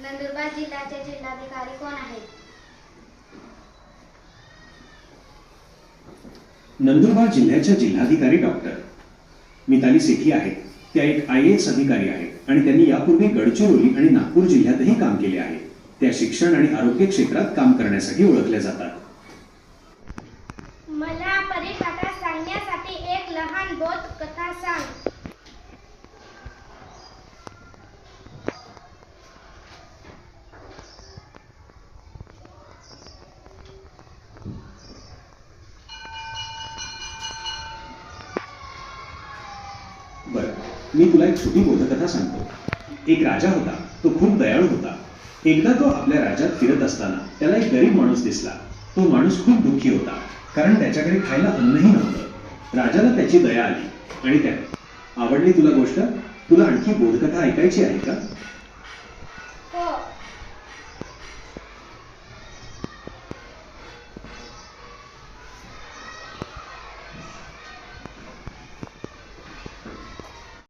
नंदुरबार जिल्ह्याचे जिल्हाधिकारी कोण आहेत? नंदुरबार जिल्ह्याच्या जिल्हाधिकारी डॉक्टर. मिताली सेठी आहेत. त्या एक आय एस अधिकारी आहेत आणि त्यांनी यापूर्वी गडचिरोली आणि नागपूर जिल्ह्यातही काम केले आहे. त्या शिक्षण आणि आरोग्य क्षेत्रात काम करण्यासाठी ओळखल्या जातात. मला परिपाठात सांगण्यासाठी एक लहान बोध कथा सांग. बरं. मी तुला एक छोटी बोधकथा सांगतो. एक राजा होता. तो खूप दयाळू होता. एकदा तो आपल्या राज्यात फिरत असताना त्याला एक गरीब माणूस दिसला. तो माणूस खूप दुःखी होता. कारण त्याच्याकडे खायला अन्नही नव्हतं. राजाला त्याची दया आली. आणि त्या आवडली तुला गोष्ट? तुला आणखी बोधकथा ऐकायची आहे का? हो.